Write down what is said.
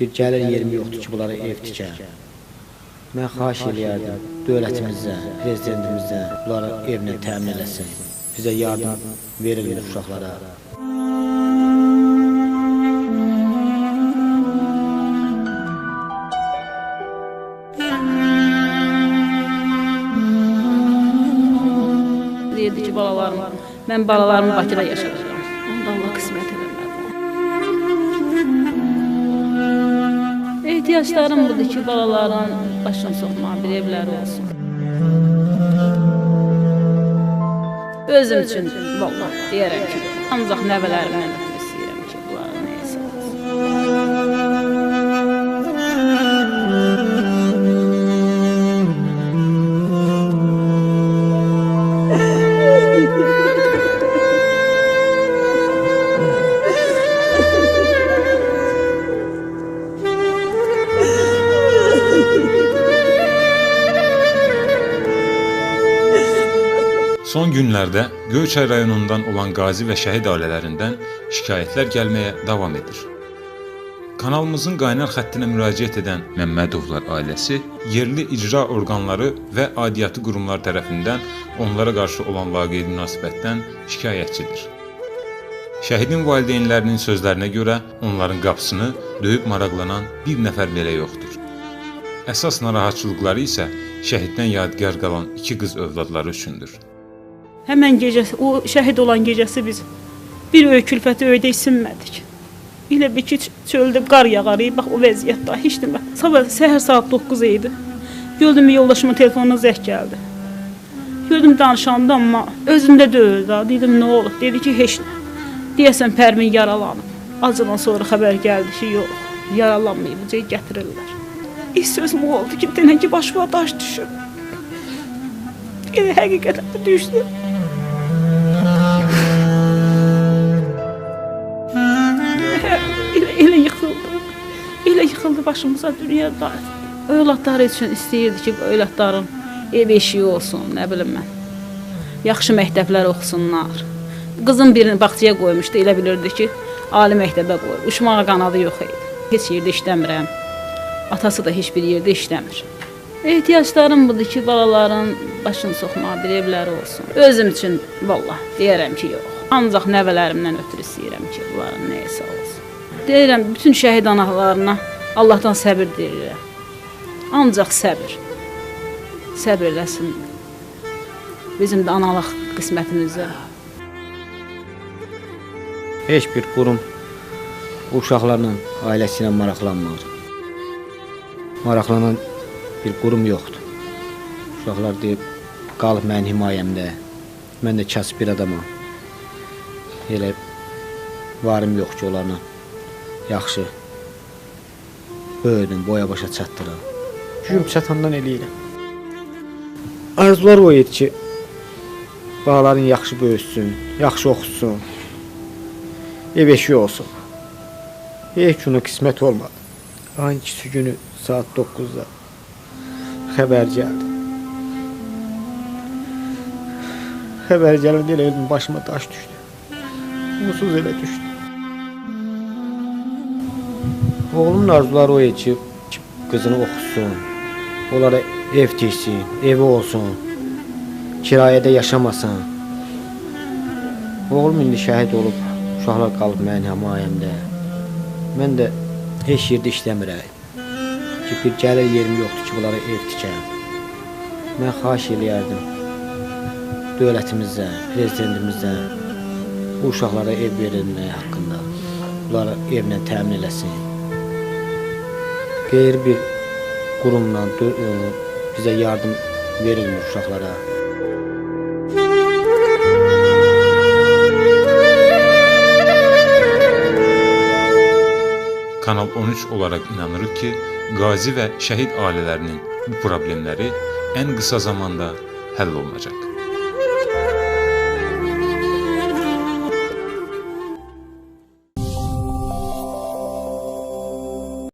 bir gəlir yerim yoxdur ki, bunlara ev tikəm. Mən xahiş eləyərdim dövlətimizdən, prezidentimizdən bunlara evlə təmin eləsin. Bizə yardım verilmir uşaqlara. Deyirdi ki, balalarım, mən balalarımı Bakıda yaşadacağam. Ehtiyaclarım budur ki, balaların başını soxmağa bir evləri olsun. Özüm üçün vallahi deyərəm ki, ancaq nəvələrimdən Son günlərdə Göyçay rayonundan olan qazi və şəhid ailələrindən şikayətlər gəlməyə davam edir. Kanalımızın qaynar xəttinə müraciət edən Məmmədovlar ailəsi yerli icra orqanları və aidiyyatı qurumlar tərəfindən onlara qarşı olan laqeyd münasibətdən şikayətçidir. Şəhidin valideynlərinin sözlərinə görə onların qapısını döyüb maraqlanan bir nəfər belə yoxdur. Əsas narahatçılıqları isə şəhiddən yadigar qalan iki qız övladları üçündür. Həmən gecəsi, o şəhid olan gecəsi biz bir öy külfəti öydə isinmədik. Elə bir ki, çöldə qar yağar, bax o vəziyyətdə heç demə. Sabah səhər saat 9 idi. Gördüm yoldaşımın telefonuna zəng gəldi. Gördüm danışanda amma özümdə deyil da. Dedim nə olub? Dedi ki, heç nə. Deyəsən Pərmin yaralanıb. Acıdan sonra xəbər gəldi ki, yox, yaralanmayıb, gətirirlər. İlk sözüm oldu ki, denən ki, başıma daş düşüb. Elə həqiqətən düşdü. Elə, elə yıxıldı. Elə yıxıldı başımıza dünya da. Övladları üçün istəyirdi ki, övladların ev eşiyi olsun, nə bilim mən. Yaxşı məktəblər oxusunlar. Qızın birini bağçaya qoymuşdu, elə bilirdi ki, ali məktəbə qoyur. Uçmağa qanadı yox idi. Heç yerdə işləmirəm. Atası da heç bir yerdə işləmir. Ehtiyaclarım budur ki, balaların başını soxmağa bir evləri olsun. Özüm üçün vallah deyərəm ki, yox. Ancaq nəvələrimdən ötürü istəyirəm ki, bunların nəyəsə olsun. Deyirəm bütün şəhid analarına Allahdan səbir diləyirəm. Ancaq səbir. Səbr eləsin. Bizim də analıq qismətimizdə. Heç bir qurum bu uşaqlarla, ailəsi ilə maraqlanmır. Maraqlanan bir qurum yoxdur. Uşaqlar deyib, qalıb mənim himayəmdə. Mən də kasıb bir adamam. Elə varım yox ki, onlarla yaxşı böyüdüm, boya başa çatdıram. Gücüm çatandan eləyirəm. Arzular o idi ki, balaların yaxşı böyüsün, yaxşı oxusun, ev eşiği olsun. Heç günü qismət olmadı. Ayın ikisi günü saat 9-da xəbər gəldi. Xəbər gələndə elə öldüm, başıma daş düşdü. Umursuz elə düşdü. Oğlumun arzuları o ki, qızını oxusun, onlara ev tiksin, evi olsun, kirayədə yaşamasın. Oğlum indi şəhid olub, uşaqlar qalıb mənim himayəmdə. Mən də heç yerdə işləmirəm. Ki, bir gəlir yerim yoxdur ki, bunlara ev tikəm. Mən xahiş eləyərdim dövlətimizdən, prezidentimizdən bu uşaqlara ev verilməyi haqqında bunları evlə təmin eləsin. Qeyri bir qurumla ə, bizə yardım verilmir uşaqlara. Kanal 13 olaraq inanırıq ki, qazi və şəhid ailələrinin bu problemləri ən qısa zamanda həll olunacaq.